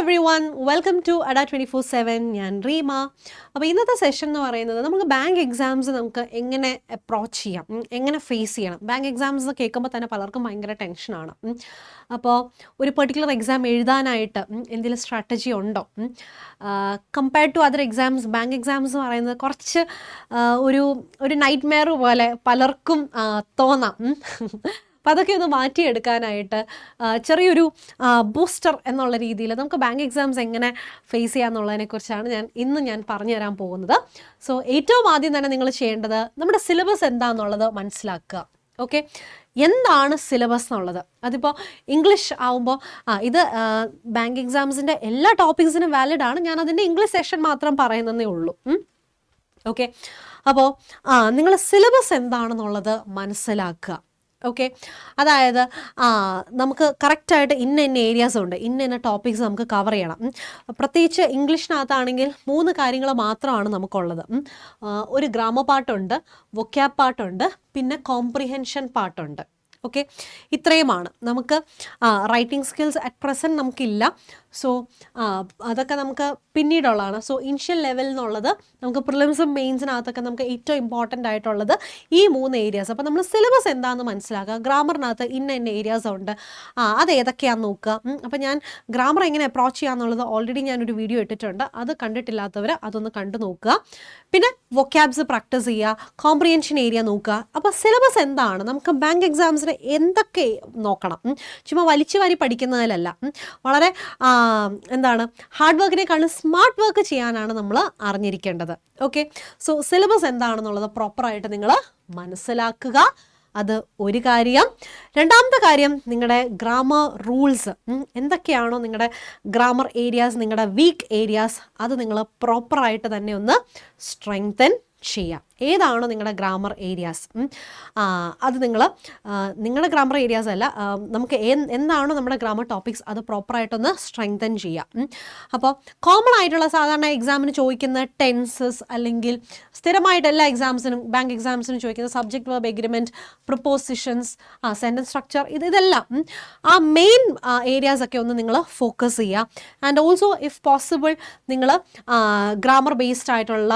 Everyone welcome to Adda twenty four seven ഞാൻ റീമ. അപ്പോൾ ഇന്നത്തെ സെഷൻ എന്ന് പറയുന്നത് നമുക്ക് ബാങ്ക് എക്സാംസ് നമുക്ക് എങ്ങനെ അപ്രോച്ച് ചെയ്യാം? എങ്ങനെ ഫേസ് ചെയ്യണം? ബാങ്ക് എക്സാംസ് കേൾക്കുമ്പോൾ തന്നെ പലർക്കും ഭയങ്കര ടെൻഷനാണ് അപ്പോൾ ഒരു പെർട്ടിക്കുലർ എക്സാം എഴുതാനായിട്ട് എന്തെങ്കിലും സ്ട്രാറ്റജി ഉണ്ടോ? Compared to other exams bank exams എന്ന് പറയുന്നത് കുറച്ച് ഒരു ഒരു നൈറ്റ് മെയർ പോലെ പലർക്കും തോന്നാം. അപ്പോൾ അതൊക്കെ ഒന്ന് മാറ്റിയെടുക്കാനായിട്ട് ചെറിയൊരു ബൂസ്റ്റർ എന്നുള്ള രീതിയിൽ നമുക്ക് ബാങ്ക് എക്സാംസ് എങ്ങനെ ഫേസ് ചെയ്യാമെന്നുള്ളതിനെക്കുറിച്ചാണ് ഞാൻ ഇന്ന് ഞാൻ പറഞ്ഞു തരാൻ പോകുന്നത്. സോ ഏറ്റവും ആദ്യം തന്നെ നിങ്ങൾ ചെയ്യേണ്ടത് നമ്മുടെ സിലബസ് എന്താണെന്നുള്ളത് മനസ്സിലാക്കുക. ഓക്കെ എന്താണ് സിലബസ് എന്നുള്ളത്? അതിപ്പോൾ ഇംഗ്ലീഷ് ആവുമ്പോൾ ആ ഇത് ബാങ്ക് എക്സാംസിന്റെ എല്ലാ ടോപ്പിക്സിനും വാലിഡ് ആണ്. ഞാൻ അതിന്റെ ഇംഗ്ലീഷ് സെഷൻ മാത്രം പറയുന്നതേ ഉള്ളൂ. ഓക്കെ അപ്പോൾ ആ നിങ്ങൾ സിലബസ് എന്താണെന്നുള്ളത് മനസ്സിലാക്കുക. ഓക്കെ അതായത് നമുക്ക് കറക്റ്റായിട്ട് ഇന്ന ഇന്ന ഏരിയാസ് ഉണ്ട് ഇന്ന ഇന്ന ടോപ്പിക്സ് നമുക്ക് കവർ ചെയ്യണം. പ്രത്യേകിച്ച് ഇംഗ്ലീഷിനകത്താണെങ്കിൽ മൂന്ന് കാര്യങ്ങൾ മാത്രമാണ് നമുക്കുള്ളത്. ഒരു ഗ്രാമ പാട്ടുണ്ട് വൊക്കാബ് പാട്ടുണ്ട് പിന്നെ കോംപ്രിഹെൻഷൻ പാട്ടുണ്ട്. ഓക്കെ ഇത്രയുമാണ്. നമുക്ക് റൈറ്റിംഗ് സ്കിൽസ് അറ്റ് പ്രസന്റ് നമുക്കില്ല. സോ അതൊക്കെ നമുക്ക് പിന്നീടുള്ളതാണ്. സോ ഇനിഷ്യൽ ലെവൽ എന്നുള്ളത് നമുക്ക് പ്രിലിംസും മെയിൻസിനകത്തൊക്കെ നമുക്ക് ഏറ്റവും ഇമ്പോർട്ടന്റ് ആയിട്ടുള്ളത് ഈ മൂന്ന് ഏരിയാസ് അപ്പോൾ നമ്മൾ സിലബസ് എന്താണെന്ന് മനസ്സിലാക്കുക? ഗ്രാമറിനകത്ത് ഇന്ന ഇന്ന ഏരിയാസ് ഉണ്ട്. ആ അത് ഏതൊക്കെയാണെന്ന് നോക്കുക. അപ്പോൾ ഞാൻ ഗ്രാമർ എങ്ങനെ അപ്രോച്ച് ചെയ്യാന്നുള്ളത് ഓൾറെഡി ഞാനൊരു വീഡിയോ ഇട്ടിട്ടുണ്ട്. അത് കണ്ടിട്ടില്ലാത്തവർ അതൊന്ന് കണ്ടു നോക്കുക. പിന്നെ വൊക്കാബ്സ് പ്രാക്ടീസ് ചെയ്യുക. കോംപ്രിയൻഷൻ ഏരിയ നോക്കുക. അപ്പോൾ സിലബസ് എന്താണ്? നമുക്ക് ബാങ്ക് എക്സാംസിന് എന്തൊക്കെ നോക്കണം. ചുമ്മാ വലിച്ചു വാരി പഠിക്കുന്നതിലല്ല. വളരെ എന്താണ്? ഹാർഡ് വർക്കിനെക്കാളും സ്മാർട്ട് വർക്ക് ചെയ്യാനാണ് നമ്മൾ അറിഞ്ഞിരിക്കേണ്ടത്. ഓക്കെ? സോ സിലബസ് എന്താണെന്നുള്ളത് പ്രോപ്പറായിട്ട് നിങ്ങൾ മനസ്സിലാക്കുക. അത് ഒരു കാര്യം. രണ്ടാമത്തെ കാര്യം നിങ്ങളുടെ ഗ്രാമർ റൂൾസ്. എന്തൊക്കെയാണോ നിങ്ങളുടെ ഗ്രാമർ ഏരിയാസ് നിങ്ങളുടെ വീക്ക് ഏരിയാസ് അത് നിങ്ങൾ പ്രോപ്പറായിട്ട് തന്നെ ഒന്ന് സ്ട്രെങ്തൻ ചെയ്യാം. ഏതാണോ നിങ്ങളുടെ ഗ്രാമർ ഏരിയാസ്? അത് നിങ്ങൾ നിങ്ങളുടെ ഗ്രാമർ ഏരിയാസ് അല്ല നമുക്ക് എന്താണോ നമ്മുടെ ഗ്രാമർ ടോപ്പിക്സ് അത് പ്രോപ്പറായിട്ടൊന്ന് സ്ട്രെങ്തൻ ചെയ്യുക. അപ്പോൾ കോമൺ ആയിട്ടുള്ള സാധാരണ എക്സാമിന് ചോദിക്കുന്ന ടെൻസസ് അല്ലെങ്കിൽ സ്ഥിരമായിട്ട് എല്ലാ എക്സാംസിനും ബാങ്ക് എക്സാംസിനും ചോദിക്കുന്ന subject verb agreement prepositions sentence structure ഇത് ഇതെല്ലാം ആ മെയിൻ ഏരിയാസ് ഒക്കെ ഒന്ന് നിങ്ങൾ ഫോക്കസ് ചെയ്യുക ആൻഡ് ഓൾസോ ഇഫ് പോസിബിൾ നിങ്ങൾ ഗ്രാമർ ബേസ്ഡ് ആയിട്ടുള്ള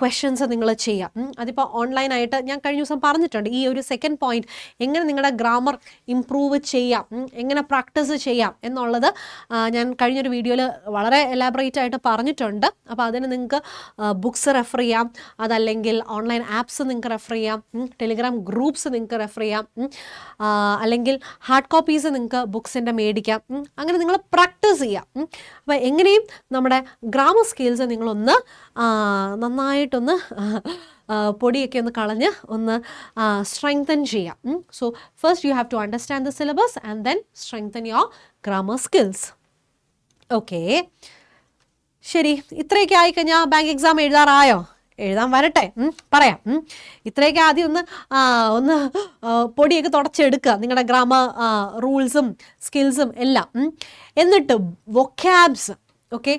ക്വസ്റ്റ്യൻസ് നിങ്ങൾ ചെയ്യുക ഉം, അതിപ്പോൾ ഓൺലൈനായിട്ട് ഞാൻ കഴിഞ്ഞ ദിവസം പറഞ്ഞിട്ടുണ്ട് ഈ ഒരു സെക്കൻഡ് പോയിന്റ് എങ്ങനെ നിങ്ങളുടെ ഗ്രാമർ ഇംപ്രൂവ് ചെയ്യാം എങ്ങനെ പ്രാക്ടീസ് ചെയ്യാം എന്നുള്ളത് ഞാൻ കഴിഞ്ഞൊരു വീഡിയോയിൽ വളരെ എലാബറേറ്റ് ആയിട്ട് പറഞ്ഞിട്ടുണ്ട്. അപ്പോൾ അതിന് നിങ്ങൾക്ക് ബുക്സ് റെഫർ ചെയ്യാം അതല്ലെങ്കിൽ ഓൺലൈൻ ആപ്സ് നിങ്ങൾക്ക് റെഫർ ചെയ്യാം ടെലിഗ്രാം ഗ്രൂപ്പ്സ് നിങ്ങൾക്ക് റെഫർ ചെയ്യാം അല്ലെങ്കിൽ ഹാർഡ് കോപ്പീസ് നിങ്ങൾക്ക് ബുക്സിന്റെ മേടിക്കാം അങ്ങനെ നിങ്ങൾ പ്രാക്ടീസ് ചെയ്യാം അപ്പോൾ എങ്ങനെയും നമ്മുടെ ഗ്രാമർ സ്കിൽസ് നിങ്ങളൊന്ന് നന്നായിട്ടൊന്ന് പൊടിയൊക്കെ ഒന്ന് കളഞ്ഞ് ഒന്ന് സ്ട്രെങ്തൻ ചെയ്യാം. So first you have to understand the syllabus and then strengthen your grammar skills okay ശരി ഇത്രയൊക്കെ ആയിക്കഴിഞ്ഞാൽ ബാങ്ക് എക്സാം എഴുതാറായോ? എഴുതാൻ വരട്ടെ. പറയാം. ഇത്രയൊക്കെ ആദ്യം ഒന്ന് ഒന്ന് പൊടിയൊക്കെ തുടച്ചെടുക്കുക. നിങ്ങളുടെ ഗ്രാമർ റൂൾസും സ്കിൽസും എല്ലാം. എന്നിട്ട് വൊക്കാബ്സ് ഓക്കെ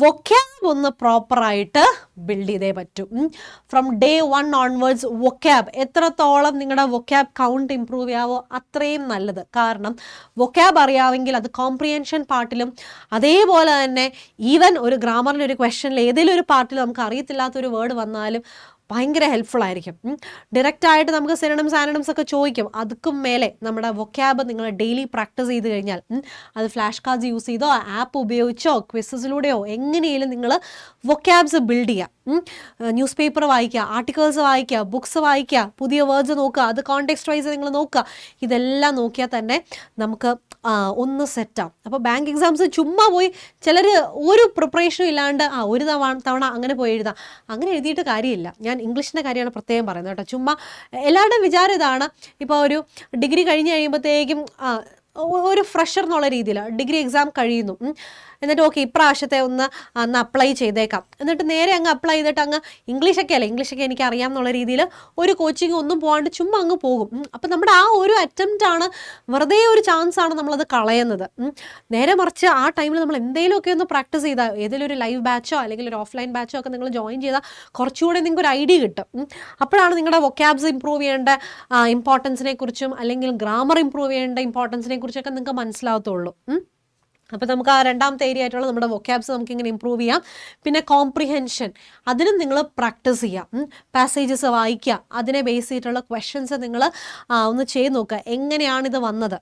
വൊക്കാബ് ഒന്ന് പ്രോപ്പറായിട്ട് ബിൽഡ് ചെയ്തേ പറ്റൂ. From day one onwards vocab എത്രത്തോളം നിങ്ങളുടെ വൊക്കാബ് കൗണ്ട് ഇമ്പ്രൂവ് ചെയ്യാവോ അത്രയും നല്ലത്. കാരണം വൊക്കാബ് അറിയാമെങ്കിൽ അത് കോംപ്രിയൻഷൻ പാർട്ടിലും അതേപോലെ തന്നെ ഈവൻ ഒരു ഗ്രാമറിന്റെ ഒരു ക്വസ്റ്റനിൽ ഏതെങ്കിലും ഒരു പാർട്ടിൽ നമുക്ക് അറിയത്തില്ലാത്തൊരു വേർഡ് വന്നാലും ഭയങ്കര ഹെൽപ്ഫുൾ ആയിരിക്കും. ഡയറക്റ്റ് ആയിട്ട് നമുക്ക് സിനണംസ് ആനണംസ് ഒക്കെ ചോദിക്കും. അതുക്കും മേലെ നമ്മുടെ വൊക്കാബ് നിങ്ങൾ ഡെയിലി പ്രാക്ടീസ് ചെയ്ത് കഴിഞ്ഞാൽ അത് ഫ്ലാഷ് കാർഡ്സ് യൂസ് ചെയ്തോ ആപ്പ് ഉപയോഗിച്ചോ ക്വിസസിലൂടെയോ എങ്ങനെയും നിങ്ങൾ വൊക്കാബ്സ് ബിൽഡ് ചെയ്യുക ന്യൂസ് പേപ്പർ വായിക്കുക ആർട്ടിക്കിൾസ് വായിക്കുക ബുക്സ് വായിക്കുക പുതിയ വേർഡ്സ് നോക്കുക അത് കോണ്ടെക്സ്റ്റ് വൈസ് നിങ്ങൾ നോക്കുക. ഇതെല്ലാം നോക്കിയാൽ തന്നെ നമുക്ക് ഒന്ന് സെറ്റാവും അപ്പോൾ ബാങ്ക് എക്സാംസ് ചുമ്മാ പോയി ചിലർ ഒരു പ്രിപ്പറേഷനും ഇല്ലാണ്ട് ആ ഒരു തവണ തവണ അങ്ങനെ പോയി എഴുതാം. അങ്ങനെ എഴുതിയിട്ട് കാര്യമില്ല. ഞാൻ ഇംഗ്ലീഷിന്റെ കാര്യമാണ് പ്രത്യേകം പറയുന്നത് കേട്ടോ. ചുമ്മാ എല്ലാവരുടെയും വിചാരം ഇതാണ്. ഇപ്പോൾ ഒരു ഡിഗ്രി കഴിഞ്ഞ് കഴിയുമ്പോഴത്തേക്കും ഒരു ഫ്രഷർ എന്നുള്ള രീതിയിൽ ഡിഗ്രി എക്സാം കഴിയുന്നു. എന്നിട്ട് ഓക്കെ ഇപ്രാവശ്യത്തെ ഒന്ന് അന്ന് അപ്ലൈ ചെയ്തേക്കാം. എന്നിട്ട് നേരെ അങ്ങ് അപ്ലൈ ചെയ്തിട്ട് അങ്ങ് ഇംഗ്ലീഷൊക്കെ അല്ലേ? ഇംഗ്ലീഷൊക്കെ എനിക്ക് അറിയാം എന്നുള്ള രീതിയിൽ ഒരു കോച്ചിങ് ഒന്നും പോകാണ്ട് ചുമ്മാ അങ്ങ് പോകും. അപ്പം നമ്മുടെ ആ ഒരു അറ്റംപ്റ്റ് ആണ് വെറുതെ ഒരു ചാൻസ് ആണ് നമ്മളത് കളയുന്നത്. നേരെ മറിച്ച് ആ ടൈമിൽ നമ്മൾ എന്തെങ്കിലുമൊക്കെ ഒന്ന് പ്രാക്ടീസ് ചെയ്താൽ ഏതെങ്കിലും ഒരു ലൈവ് ബാച്ചോ അല്ലെങ്കിൽ ഒരു ഓഫ്ലൈൻ ബാച്ചോ ഒക്കെ നിങ്ങൾ ജോയിൻ ചെയ്താൽ കുറച്ചുകൂടെ നിങ്ങൾക്ക് ഒരു ഐഡിയ കിട്ടും അപ്പോഴാണ് നിങ്ങളുടെ വൊക്കാബ്സ് ഇമ്പ്രൂവ് ചെയ്യേണ്ട ഇമ്പോർട്ടൻസിനെ കുറിച്ചും അല്ലെങ്കിൽ ഗ്രാമർ ഇമ്പ്രൂവ് ചെയ്യേണ്ട ഇമ്പോർട്ടൻസിനെ കുറിച്ചൊക്കെ നിങ്ങൾക്ക് മനസ്സിലാവത്തുള്ളൂ. അപ്പോൾ നമുക്ക് ആ രണ്ടാമത്തെ ഏരിയ ആയിട്ടുള്ള നമ്മുടെ വൊക്കാബ്സ് നമുക്ക് ഇങ്ങനെ ഇമ്പ്രൂവ് ചെയ്യാം. പിന്നെ കോംപ്രിഹെൻഷൻ അതിനും നിങ്ങൾ പ്രാക്ടീസ് ചെയ്യാം. പാസേജസ് വായിക്കുക. അതിനെ ബേസ് ചെയ്തിട്ടുള്ള ക്വസ്റ്റ്യൻസ് നിങ്ങൾ ഒന്ന് ചെയ്ത് നോക്കുക. എങ്ങനെയാണ് ഇത് വന്നത്?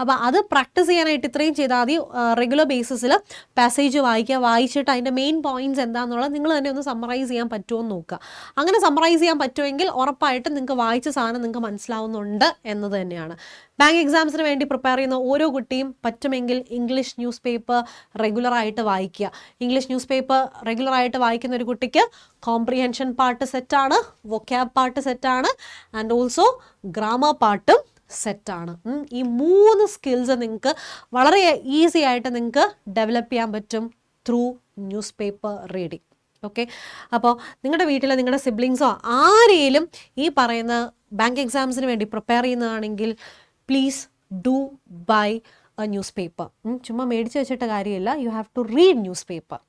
അപ്പോൾ അത് പ്രാക്ടീസ് ചെയ്യാനായിട്ട് ഇത്രയും ചെയ്താൽ മതി. റെഗുലർ ബേസിസിൽ പാസേജ് വായിക്കുക. വായിച്ചിട്ട് അതിന്റെ മെയിൻ പോയിന്റ്സ് എന്താണെന്നുള്ളത് നിങ്ങൾ തന്നെ ഒന്ന് സമ്മറൈസ് ചെയ്യാൻ പറ്റുമോ എന്ന് നോക്കുക. അങ്ങനെ സമ്മറൈസ് ചെയ്യാൻ പറ്റുമെങ്കിൽ ഉറപ്പായിട്ട് നിങ്ങൾക്ക് വായിച്ച സാധനം നിങ്ങൾക്ക് മനസ്സിലാവുന്നുണ്ട് എന്നത് തന്നെയാണ്. ബാങ്ക് എക്സാംസിന് വേണ്ടി പ്രിപ്പയർ ചെയ്യുന്ന ഓരോ കുട്ടിയും പറ്റുമെങ്കിൽ ഇംഗ്ലീഷ് ന്യൂസ് പേപ്പർ റെഗുലറായിട്ട് വായിക്കുക. ഇംഗ്ലീഷ് ന്യൂസ് പേപ്പർ റെഗുലറായിട്ട് വായിക്കുന്ന ഒരു കുട്ടിക്ക് കോംപ്രിഹെൻഷൻ പാർട്ട് സെറ്റാണ് വൊക്കാബ് പാർട്ട് സെറ്റാണ് ആൻഡ് ഓൾസോ ഗ്രാമർ പാർട്ടും സെറ്റാണ് ഈ മൂന്ന് സ്കിൽസ് നിങ്ങൾക്ക് വളരെ ഈസി ആയിട്ട് നിങ്ങൾക്ക് ഡെവലപ്പ് ചെയ്യാൻ പറ്റും through newspaper reading okay അപ്പോൾ നിങ്ങളുടെ വീട്ടിലെ നിങ്ങളുടെ സിബ്ലിങ്സോ ആരെയും ഈ പറയുന്ന ബാങ്ക് എക്സാംസിന് വേണ്ടി prepare ചെയ്യുന്നതാണെങ്കിൽ please do buy a newspaper ചുമ്മാ മേടിച്ച് വെച്ചിട്ട കാര്യമില്ല you have to read newspaper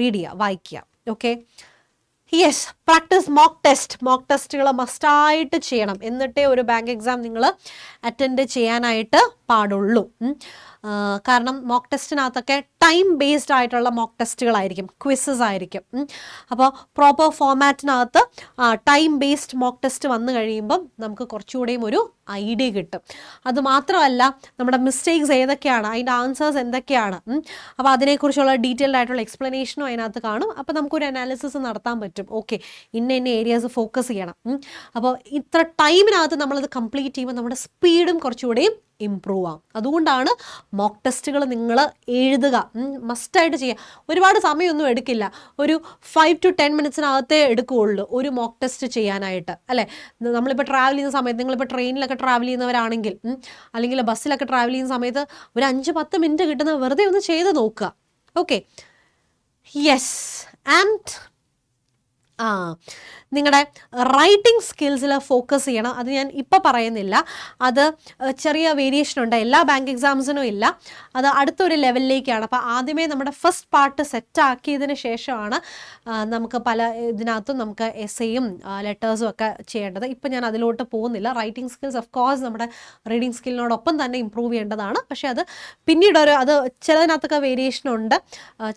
read ചെയ്യുക വായിക്കുക. Okay yes practice mock test mock ടെസ്റ്റുകൾ മസ്റ്റായിട്ട് ചെയ്യണം. എന്നിട്ടേ ഒരു ബാങ്ക് എക്സാം നിങ്ങൾ അറ്റൻഡ് ചെയ്യാനായിട്ട് പാടുള്ളൂ. കാരണം മോക്ക് ടെസ്റ്റിനകത്തൊക്കെ ടൈം ബേസ്ഡ് ആയിട്ടുള്ള മോക്ക് ടെസ്റ്റുകളായിരിക്കും ക്വിസസ് ആയിരിക്കും. അപ്പോൾ പ്രോപ്പർ ഫോമാറ്റിനകത്ത് ടൈം ബേസ്ഡ് മോക്ക് ടെസ്റ്റ് വന്നു കഴിയുമ്പം നമുക്ക് കുറച്ചുകൂടെയും ഒരു ഐഡിയ കിട്ടും. അതുമാത്രമല്ല നമ്മുടെ മിസ്റ്റേക്സ് ഏതൊക്കെയാണ് അതിന്റെ ആൻസേഴ്സ് എന്തൊക്കെയാണ് അപ്പോൾ അതിനെക്കുറിച്ചുള്ള ഡീറ്റെയിൽഡ് ആയിട്ടുള്ള എക്സ്പ്ലനേഷനും അതിനകത്ത് കാണും. അപ്പോൾ നമുക്കൊരു അനാലിസിസ് നടത്താൻ പറ്റും. ഓക്കെ ഇന്ന ഇന്ന ഏരിയാസ് ഫോക്കസ് ചെയ്യണം അപ്പോൾ ഇത്ര ടൈമിനകത്ത് നമ്മളത് കംപ്ലീറ്റ് ചെയ്യുമ്പോൾ നമ്മുടെ സ്പീഡും കുറച്ചുകൂടെയും ഇമ്പ്രൂവ് ആവും അതുകൊണ്ടാണ് മോക്ക് ടെസ്റ്റുകൾ നിങ്ങൾ എഴുതുക. മസ്റ്റായിട്ട് ചെയ്യുക ഒരുപാട് സമയമൊന്നും എടുക്കില്ല. ഒരു ഫൈവ് ടു ടെൻ മിനിറ്റ്സിനകത്തേ എടുക്കുകയുള്ളൂ ഒരു മോക്ക് ടെസ്റ്റ് ചെയ്യാനായിട്ട്. അല്ലേ? നമ്മളിപ്പോൾ ട്രാവൽ ചെയ്യുന്ന സമയത്ത് നിങ്ങളിപ്പോൾ ട്രെയിനിലൊക്കെ ട്രാവൽ ചെയ്യുന്നവരാണെങ്കിൽ അല്ലെങ്കിൽ ബസ്സിലൊക്കെ ട്രാവൽ ചെയ്യുന്ന സമയത്ത് ഒരു അഞ്ച് പത്ത് മിനിറ്റ് കിട്ടുന്ന വെറുതെ ഒന്ന് ചെയ്ത് നോക്കുക. ഓക്കെ യെസ് ആൻഡ് ആ. നിങ്ങളുടെ റൈറ്റിംഗ് സ്കിൽസിൽ ഫോക്കസ് ചെയ്യണം. അത് ഞാൻ ഇപ്പോൾ പറയുന്നില്ല. അത് ചെറിയ വേരിയേഷൻ ഉണ്ട്. എല്ലാ ബാങ്ക് എക്സാംസിനും ഇല്ല. അത് അടുത്തൊരു ലെവലിലേക്കാണ് അപ്പോൾ ആദ്യമേ നമ്മുടെ ഫസ്റ്റ് പാർട്ട് സെറ്റ് ആക്കിയതിന് ശേഷമാണ് നമുക്ക് പല ഇതിനകത്തും നമുക്ക് എസ്സേയും ലെറ്റേഴ്സും ഒക്കെ ചെയ്യേണ്ടത്. ഇപ്പം ഞാൻ അതിലോട്ട് പോകുന്നില്ല. റൈറ്റിംഗ് സ്കിൽസ് ഓഫ് കോഴ്സ് നമ്മുടെ റീഡിംഗ് സ്കില്ലിനോടൊപ്പം തന്നെ ഇമ്പ്രൂവ് ചെയ്യേണ്ടതാണ്. പക്ഷേ അത് പിന്നീട് ഒരു അത് ചിലതിനകത്തൊക്കെ വേരിയേഷൻ ഉണ്ട്.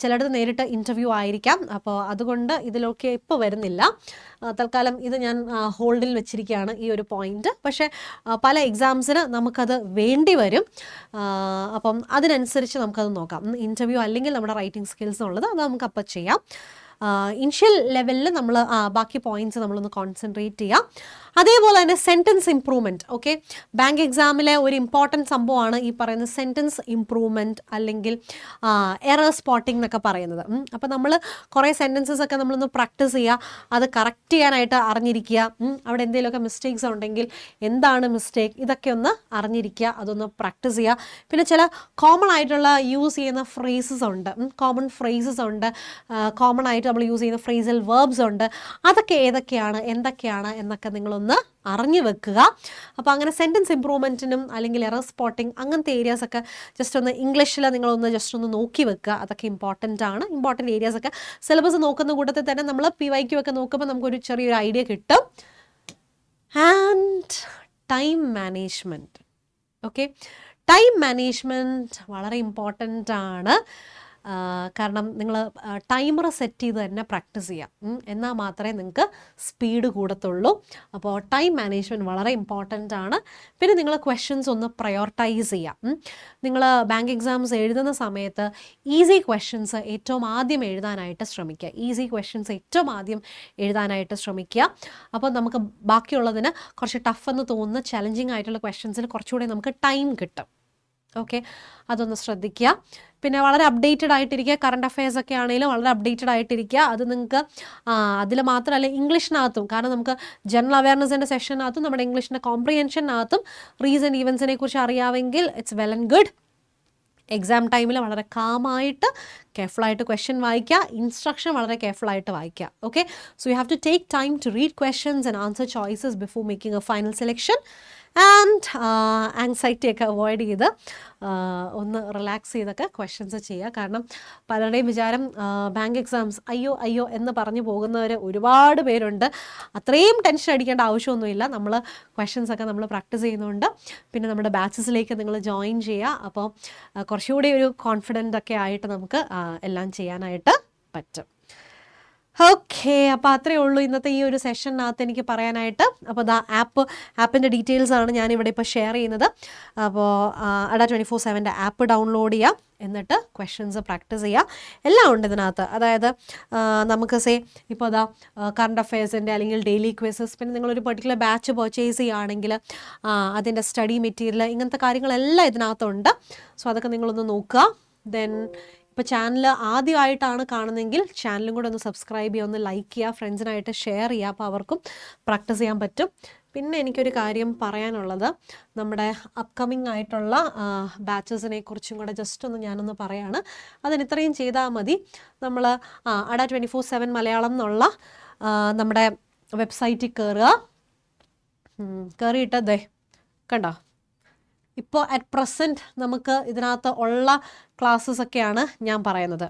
ചിലയിടത്ത് നേരിട്ട് ഇന്റർവ്യൂ ആയിരിക്കാം. അപ്പോൾ അതുകൊണ്ട് ഇതിലൊക്കെ ഇപ്പോൾ വരുന്നില്ല. തൽക്കാലം ഇത് ഞാൻ ഹോൾഡിൽ വെച്ചിരിക്കുകയാണ് ഈ ഒരു പോയിന്റ് പക്ഷേ പല എക്സാംസിന് നമുക്കത് വേണ്ടി വരും. അപ്പം അതിനനുസരിച്ച് നമുക്കത് നോക്കാം. ഇന്റർവ്യൂ അല്ലെങ്കിൽ നമ്മുടെ റൈറ്റിംഗ് സ്കിൽസ് ഉള്ളത് അത് നമുക്ക് അപ്പം ചെയ്യാം. ഇനിഷ്യൽ ലെവലിൽ നമ്മൾ ബാക്കി പോയിന്റ്സ് നമ്മളൊന്ന് കോൺസെൻട്രേറ്റ് ചെയ്യാം. അതേപോലെ തന്നെ സെന്റൻസ് ഇംപ്രൂവ്മെന്റ് ഓക്കെ ബാങ്ക് എക്സാമിലെ ഒരു ഇമ്പോർട്ടന്റ് സംഭവമാണ് ഈ പറയുന്ന സെന്റൻസ് ഇംപ്രൂവ്മെന്റ് അല്ലെങ്കിൽ എറർ സ്പോട്ടിംഗ് എന്നൊക്കെ പറയുന്നത്. അപ്പോൾ നമ്മൾ കുറേ സെന്റൻസസ് ഒക്കെ നമ്മളൊന്ന് പ്രാക്ടീസ് ചെയ്യുക. അത് കറക്റ്റ് ചെയ്യാനായിട്ട് അറിഞ്ഞിരിക്കുക. അവിടെ എന്തെങ്കിലുമൊക്കെ മിസ്റ്റേക്സ് ഉണ്ടെങ്കിൽ എന്താണ് മിസ്റ്റേക്ക് ഇതൊക്കെ ഒന്ന് അറിഞ്ഞിരിക്കുക. അതൊന്ന് പ്രാക്ടീസ് ചെയ്യുക. പിന്നെ ചില കോമൺ ആയിട്ടുള്ള യൂസ് ചെയ്യുന്ന ഫ്രേസസ് ഉണ്ട്. കോമൺ ഫ്രേസസ് ഉണ്ട്. കോമൺ ആയിട്ട് നമ്മൾ യൂസ് ചെയ്യുന്ന ഫ്രേസൽ വേർബ്സ് ഉണ്ട്. അതൊക്കെ ഏതൊക്കെയാണ് എന്തൊക്കെയാണ് എന്നൊക്കെ നിങ്ങളൊന്ന് അറിഞ്ഞു വെക്കുക. അപ്പോൾ അങ്ങനെ സെന്റൻസ് ഇമ്പ്രൂവ്മെന്റിനും അല്ലെങ്കിൽ എറർ സ്പോട്ടിംഗ് അങ്ങനത്തെ ഏരിയാസ് ഒക്കെ ജസ്റ്റ് ഒന്ന് ഇംഗ്ലീഷിൽ നിങ്ങളൊന്ന് ജസ്റ്റ് ഒന്ന് നോക്കി വെക്കുക. അതൊക്കെ ഇമ്പോർട്ടന്റ് ആണ്. ഇമ്പോർട്ടന്റ് ഏരിയാസ് ഒക്കെ സിലബസ് നോക്കുന്ന കൂട്ടത്തിൽ തന്നെ നമ്മൾ പി വൈ ക്യു ഒക്കെ നോക്കുമ്പോൾ നമുക്കൊരു ചെറിയൊരു ഐഡിയ കിട്ടും. And time management okay time management വളരെ ഇമ്പോർട്ടന്റ് ആണ്. കാരണം നിങ്ങൾ ടൈമർ സെറ്റ് ചെയ്ത് തന്നെ പ്രാക്ടീസ് ചെയ്യാം. എന്നാൽ മാത്രമേ നിങ്ങൾക്ക് സ്പീഡ് കൂടത്തുള്ളൂ. അപ്പോൾ ടൈം മാനേജ്മെന്റ് വളരെ ഇമ്പോർട്ടന്റ് ആണ്. പിന്നെ നിങ്ങൾ ക്വസ്റ്റ്യൻസ് ഒന്ന് പ്രയോറിറ്റൈസ് ചെയ്യാം. നിങ്ങൾ ബാങ്ക് എക്സാംസ് എഴുതുന്ന സമയത്ത് ഈസി ക്വസ്റ്റ്യൻസ് ഏറ്റവും ആദ്യം എഴുതാനായിട്ട് ശ്രമിക്കുക. ഈസി ക്വസ്റ്റ്യൻസ് ഏറ്റവും ആദ്യം എഴുതാനായിട്ട് ശ്രമിക്കുക. അപ്പോൾ നമുക്ക് ബാക്കിയുള്ളതിന് കുറച്ച് ടഫ് എന്ന് തോന്നുന്ന ചലഞ്ചിങ് ആയിട്ടുള്ള ക്വസ്റ്റ്യൻസിന് കുറച്ചുകൂടി നമുക്ക് ടൈം കിട്ടും. ഓക്കെ അതൊന്ന് ശ്രദ്ധിക്കുക. പിന്നെ വളരെ അപ്ഡേറ്റഡ് ആയിട്ടിരിക്കുക. കറണ്ട് അഫയേഴ്സ് ഒക്കെ ആണെങ്കിലും വളരെ അപ്ഡേറ്റഡ് ആയിട്ടിരിക്കുക. അത് നിങ്ങൾക്ക് അതിൽ മാത്രമല്ല ഇംഗ്ലീഷിനകത്തും കാരണം നമുക്ക് ജനറൽ അവയർനെസ്സിന്റെ സെഷനകത്തും നമ്മുടെ ഇംഗ്ലീഷിന്റെ കോംപ്രിഹെൻഷനകത്തും റീസെന്റ് ഈവൻസിനെ കുറിച്ച് അറിയാമെങ്കിൽ it's well and good exam ടൈമിൽ വളരെ കാമായിട്ട് കെയർഫുള്ളായിട്ട് ക്വസ്റ്റ്യൻ വായിക്കുക. ഇൻസ്ട്രക്ഷൻ വളരെ കെയർഫുള്ളായിട്ട് വായിക്കുക. Okay so you have to take time to read questions and answer choices before making a final selection and anxiety ഒക്കെ അവോയ്ഡ് ചെയ്ത് ഒന്ന് റിലാക്സ് ചെയ്തൊക്കെ ക്വസ്റ്റ്യൻസ് ചെയ്യുക. കാരണം പലരുടെയും വിചാരം ബാങ്ക് എക്സാംസ് അയ്യോ അയ്യോ എന്ന് പറഞ്ഞു പോകുന്നവർ ഒരുപാട് പേരുണ്ട്. അത്രയും ടെൻഷൻ അടിക്കേണ്ട ആവശ്യമൊന്നുമില്ല. നമ്മൾ ക്വസ്റ്റ്യൻസ് ഒക്കെ നമ്മൾ പ്രാക്ടീസ് ചെയ്യുന്നുണ്ട് പിന്നെ നമ്മുടെ ബാച്ചസിലേക്ക് നിങ്ങൾ ജോയിൻ ചെയ്യുക. അപ്പോൾ കുറച്ചുകൂടി ഒരു കോൺഫിഡന്റ് ഒക്കെ ആയിട്ട് നമുക്ക് എല്ലാം ചെയ്യാനായിട്ട് പറ്റും. ഓക്കെ അപ്പോൾ അത്രയേ ഉള്ളൂ ഇന്നത്തെ ഈ ഒരു സെഷനകത്ത് എനിക്ക് പറയാനായിട്ട്. അപ്പോൾ ദാ ആപ്പ് ആപ്പിന്റെ ഡീറ്റെയിൽസ് ആണ് ഞാനിവിടെ ഇപ്പോൾ ഷെയർ ചെയ്യുന്നത്. അപ്പോൾ അഡ ട്വന്റി ഫോർ സെവന്റെ ആപ്പ് ഡൗൺലോഡ് ചെയ്യുക എന്നിട്ട് ക്വസ്റ്റ്യൻസ് പ്രാക്ടീസ് ചെയ്യുക എല്ലാം ഉണ്ട് ഇതിനകത്ത്. അതായത് നമുക്ക് സേ ഇപ്പോൾ അതാ കറണ്ട് അഫയേഴ്സിന്റെ അല്ലെങ്കിൽ ഡെയിലി ക്വസസ് പിന്നെ നിങ്ങളൊരു പെർട്ടിക്കുലർ ബാച്ച് പർച്ചേസ് ചെയ്യുകയാണെങ്കിൽ അതിന്റെ സ്റ്റഡി മെറ്റീരിയൽ ഇങ്ങനത്തെ കാര്യങ്ങളെല്ലാം ഇതിനകത്തുണ്ട്. സോ അതൊക്കെ നിങ്ങളൊന്ന് നോക്കുക. ദെൻ ഇപ്പോൾ ചാനൽ ആദ്യമായിട്ടാണ് കാണുന്നതെങ്കിൽ ചാനലും കൂടെ ഒന്ന് സബ്സ്ക്രൈബ് ചെയ്യുക ഒന്ന് ലൈക്ക് ചെയ്യുക ഫ്രണ്ട്സിനായിട്ട് ഷെയർ ചെയ്യുക. അപ്പോൾ അവർക്കും പ്രാക്ടീസ് ചെയ്യാൻ പറ്റും. പിന്നെ എനിക്കൊരു കാര്യം പറയാനുള്ളത്. നമ്മുടെ അപ്കമിംഗ് ആയിട്ടുള്ള ബാച്ചസിനെ കുറിച്ചും കൂടെ ജസ്റ്റ് ഒന്ന് ഞാനൊന്ന് പറയാണ്. അതിന് ഇത്രയും ചെയ്താൽ മതി. നമ്മൾ അട ട്വന്റി ഫോർ സെവൻ മലയാളം എന്നുള്ള നമ്മുടെ വെബ്സൈറ്റിൽ കയറുക കയറിയിട്ടതേ കണ്ടോ? ഇപ്പോൾ അറ്റ് പ്രസന്റ് നമുക്ക് ഇതിനകത്ത് ഉള്ള ക്ലാസ്സസ് ഒക്കെയാണ് ഞാൻ പറയുന്നത്.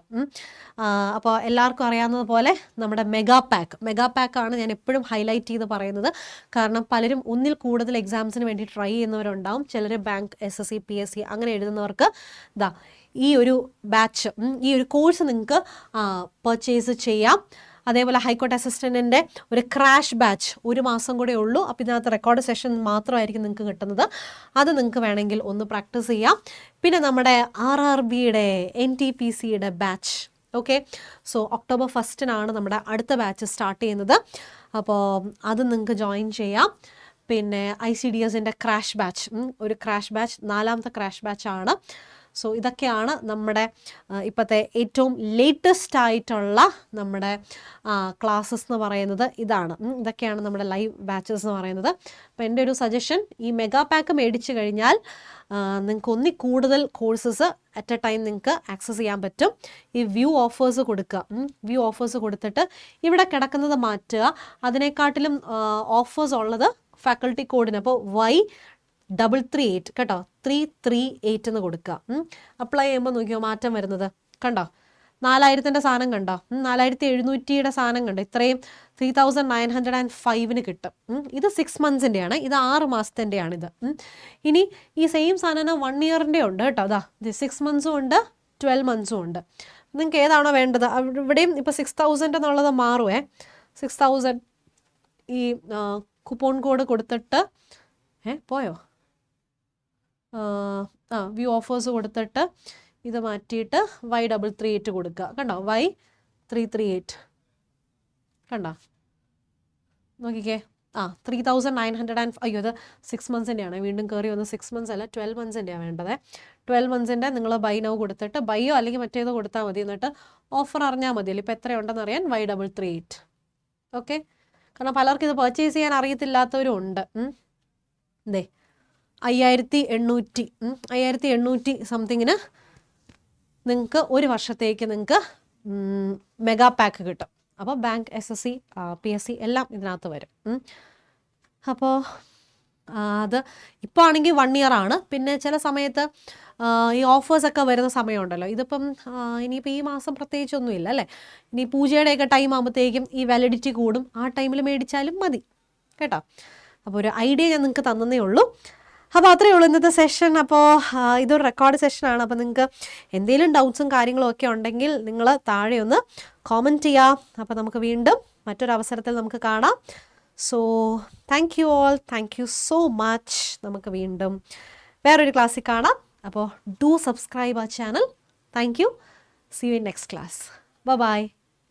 അപ്പോൾ എല്ലാവർക്കും അറിയാവുന്നത് പോലെ നമ്മുടെ മെഗാ പാക്ക് മെഗാ പാക്കാണ് ഞാൻ എപ്പോഴും ഹൈലൈറ്റ് ചെയ്ത് പറയുന്നത്. കാരണം പലരും ഒന്നിൽ കൂടുതൽ എക്സാംസിന് വേണ്ടി ട്രൈ ചെയ്യുന്നവരുണ്ടാവും. ചിലർ bank S S C P S C അങ്ങനെ എഴുതുന്നവർക്ക് ഇതാ ഈ ഒരു ബാച്ച് ഈ ഒരു കോഴ്സ് നിങ്ങൾക്ക് പർച്ചേസ് ചെയ്യാം. അതേപോലെ ഹൈക്കോർട്ട് അസിസ്റ്റന്റിന്റെ ഒരു ക്രാഷ് ബാച്ച് ഒരു മാസം കൂടെ ഉള്ളൂ. അപ്പോൾ ഇതിനകത്ത് റെക്കോർഡ് സെഷൻ മാത്രമായിരിക്കും നിങ്ങൾക്ക് കിട്ടുന്നത്. അത് നിങ്ങൾക്ക് വേണമെങ്കിൽ ഒന്ന് പ്രാക്ടീസ് ചെയ്യാം. പിന്നെ നമ്മുടെ ആർ ആർ ബിയുടെ എൻ ടി പി സിയുടെ ബാച്ച് ഓക്കെ സോ ഒക്ടോബർ ഫസ്റ്റിനാണ് നമ്മുടെ അടുത്ത ബാച്ച് സ്റ്റാർട്ട് ചെയ്യുന്നത്. അപ്പോൾ അത് നിങ്ങൾക്ക് ജോയിൻ ചെയ്യാം. പിന്നെ ഐ സി ഡി എസിന്റെ ക്രാഷ് ബാച്ച് ഒരു ക്രാഷ് ബാച്ച് നാലാമത്തെ ക്രാഷ് ബാച്ചാണ് സോ ഇതൊക്കെയാണ് നമ്മുടെ ഇപ്പോഴത്തെ ഏറ്റവും ലേറ്റസ്റ്റ് ആയിട്ടുള്ള നമ്മുടെ ക്ലാസ്സസ് എന്ന് പറയുന്നത് ഇതാണ്. ഇതൊക്കെയാണ് നമ്മുടെ ലൈവ് ബാച്ചസ് എന്ന് പറയുന്നത്. അപ്പോൾ എന്റെ ഒരു സജഷൻ ഈ മെഗാ പാക്ക് മേടിച്ചു കഴിഞ്ഞാൽ നിങ്ങൾക്ക് ഒന്നി കൂടുതൽ കോഴ്സസ് അറ്റ് എ ടൈം നിങ്ങൾക്ക് ആക്സസ് ചെയ്യാൻ പറ്റും. ഈ വ്യൂ ഓഫേഴ്സ് കൊടുക്കുക. വ്യൂ ഓഫേഴ്സ് കൊടുത്തിട്ട് ഇവിടെ കിടക്കുന്നത് മാറ്റുക. അതിനെക്കാട്ടിലും ഓഫേഴ്സ് ഉള്ളത് ഫാക്കൾട്ടി കോഡിന് അപ്പോൾ വൈ ഡബിൾ ത്രീ എയ്റ്റ് കേട്ടോ? ത്രീ ത്രീ എയ്റ്റ് എന്ന് കൊടുക്കുക അപ്ലൈ ചെയ്യുമ്പോൾ നോക്കിയോ മാറ്റം വരുന്നത്? കണ്ടോ? നാലായിരത്തിന്റെ സാധനം കണ്ടോ? നാലായിരത്തി എഴുന്നൂറ്റിയുടെ സാധനം കണ്ടോ? ഇത്രയും three thousand nine hundred and ഫൈവിന് കിട്ടും. ഇത് സിക്സ് മന്ത്സിന്റെയാണ് ഇത് ആറ് മാസത്തിന്റെയാണ് ഇത് ഇനി ഈ സെയിം സാധനം വൺ ഇയറിന്റെ ഉണ്ട് കേട്ടോ. അതാ ഇത് സിക്സ് മന്ത്സും ഉണ്ട് ട്വൽവ് മന്ത്സും ഉണ്ട്. നിങ്ങൾക്ക് ഏതാണോ വേണ്ടത്? ഇവിടെയും ഇപ്പോൾ സിക്സ് തൗസൻഡ് എന്നുള്ളത് മാറുമേ സിക്സ് തൗസൻഡ് ഈ കുപ്പോൺ കോഡ് കൊടുത്തിട്ട് ഏ പോയോ? ആ, വ്യൂ ഓഫേഴ്സ് കൊടുത്തിട്ട് ഇത് മാറ്റിയിട്ട് വൈ ഡബിൾ ത്രീ എയ്റ്റ് കൊടുക്കുക. കണ്ടോ? വൈ ത്രീ ത്രീ എയ്റ്റ് കണ്ടോ? നോക്കിക്കേ. ആ three thousand nine hundred and അയ്യോ അത് സിക്സ് മന്ത്സിന്റെയാണ് വീണ്ടും കയറി വന്ന് സിക്സ് മന്ത്സ് അല്ല ട്വൽവ് മന്ത്സിന്റെയാണ് വേണ്ടത്. ട്വൽവ് മന്ത്സിന്റെ നിങ്ങൾ ബൈ നൗ കൊടുത്തിട്ട് ബൈയോ അല്ലെങ്കിൽ മറ്റേതോ കൊടുത്താൽ മതി എന്നിട്ട് ഓഫർ അറിഞ്ഞാൽ മതിയല്ലോ ഇപ്പോൾ എത്രയുണ്ടെന്ന് അറിയാൻ Y double three eight okay കാരണം പലർക്കും ഇത് പർച്ചേസ് ചെയ്യാൻ അറിയത്തില്ലാത്തവരും ഉണ്ട്. ദേ അയ്യായിരത്തി എണ്ണൂറ്റി അയ്യായിരത്തി എണ്ണൂറ്റി സംതിങ്ങിന് നിങ്ങൾക്ക് ഒരു വർഷത്തേക്ക് നിങ്ങൾക്ക് മെഗാ പാക്ക് കിട്ടും. അപ്പോൾ bank S S C P S C എല്ലാം ഇതിനകത്ത് വരും. അപ്പോൾ അത് ഇപ്പോൾ ആണെങ്കിൽ വൺ ഇയർ ആണ്. പിന്നെ ചില സമയത്ത് ഈ ഓഫേഴ്സൊക്കെ വരുന്ന സമയമുണ്ടല്ലോ. ഇതിപ്പം ഇനിയിപ്പോൾ ഈ മാസം പ്രത്യേകിച്ചൊന്നുമില്ല അല്ലേ? ഇനി പൂജയുടെയൊക്കെ ടൈം ആകുമ്പോഴത്തേക്കും ഈ വാലിഡിറ്റി കൂടും. ആ ടൈമിൽ മേടിച്ചാലും മതി. കേട്ടോ? അപ്പോൾ ഒരു ഐഡിയ ഞാൻ നിങ്ങൾക്ക് തന്നതേ ഉള്ളൂ. അപ്പോൾ അത്രയേ ഉള്ളൂ ഇന്നത്തെ സെഷൻ അപ്പോൾ ഇതൊരു റെക്കോർഡ് സെഷനാണ് അപ്പോൾ നിങ്ങൾക്ക് എന്തെങ്കിലും ഡൗട്ട്സും കാര്യങ്ങളും ഒക്കെ ഉണ്ടെങ്കിൽ നിങ്ങൾ താഴെ ഒന്ന് കോമന്റ് ചെയ്യാം. അപ്പോൾ നമുക്ക് വീണ്ടും മറ്റൊരു അവസരത്തിൽ നമുക്ക് കാണാം. So thank you all thank you so much നമുക്ക് വീണ്ടും വേറൊരു ക്ലാസ്സിൽ കാണാം. അപ്പോൾ ഡു സബ്സ്ക്രൈബ് ആ channel thank you see you in next class bye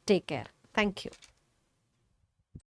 take care thank you